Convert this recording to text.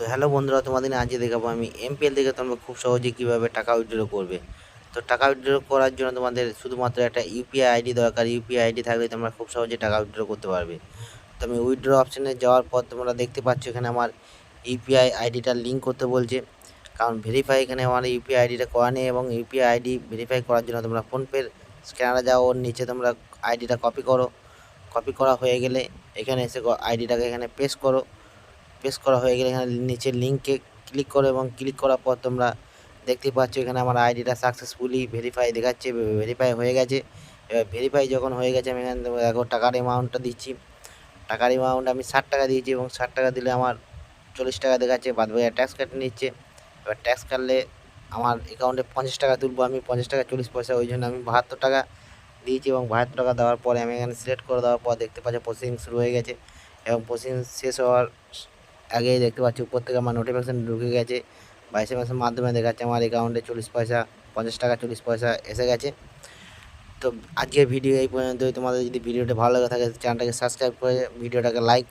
তো হ্যালো বন্ধুরা, তোমাদের আজকে দেখাবো আমি এমপিএল থেকে তোমরা খুব সহজে কীভাবে টাকা উইথড্র করবে। তো টাকা উইথড্র করার জন্য তোমাদের শুধুমাত্র একটা ইউপিআই আইডি দরকার। ইউপিআই আইডি থাকলে তোমরা খুব সহজে টাকা উইথড্র করতে পারবে। তো আমি উইথড্র অপশানে যাওয়ার পর তোমরা দেখতে পাচ্ছ এখানে আমার ইউপিআই আইডিটা লিঙ্ক করতে বলছে। কারণ ভেরিফাই এখানে আমার ইউপিআই আইডিটা করা নেই এবং ইউপিআই আইডি ভেরিফাই করার জন্য তোমরা ফোনপের স্ক্যানারে যাও, ওর নিচে তোমরা আইডিটা কপি করো। কপি করা হয়ে গেলে এখানে এসে আইডিটাকে এখানে পেস্ট করো। পেস্ট করা হয়ে গেলে এখানে নিচে লিঙ্কে ক্লিক করো এবং ক্লিক করার পর তোমরা দেখতে পাচ্ছ এখানে আমার আইডিটা সাকসেসফুলি ভেরিফাই দেখাচ্ছে ভেরিফাই হয়ে গেছে। এবার ভেরিফাই যখন হয়ে গেছে, আমি এখানে দেখো টাকার অ্যামাউন্টটা দিচ্ছি। টাকার অ্যামাউন্ট আমি ষাট টাকা দিয়েছি এবং ষাট টাকা দিলে আমার চল্লিশ টাকা দেখাচ্ছে, বাদ বাকি ট্যাক্স কেটে নিচ্ছে। এবার ট্যাক্স কাটলে আমার অ্যাকাউন্টে পঞ্চাশ টাকা তুলবো আমি, পঞ্চাশ টাকা, চল্লিশ পয়সা, ওই জন্য আমি বাহাত্তর টাকা দিয়েছি এবং বাহাত্তর টাকা দেওয়ার পরে আমি এখানে সিলেক্ট করে দেওয়ার পর দেখতে পাচ্ছি প্রসেসিং শুরু হয়ে গেছে। এবং প্রসেসিং শেষ হওয়ার আগেই দেখতে পাচ্ছি, উপর থেকে আমার নোটিফিকেশান ঢুকে গেছে বা এস এম এসের মাধ্যমে দেখাচ্ছে আমার অ্যাকাউন্টে চল্লিশ পয়সা, পঞ্চাশ টাকা চল্লিশ পয়সা এসে গেছে। তো আজকের ভিডিও এই পর্যন্তই। তোমাদের যদি ভিডিওটা ভালো লাগে থাকে চ্যানেলটাকে সাবস্ক্রাইব করে ভিডিওটাকে লাইক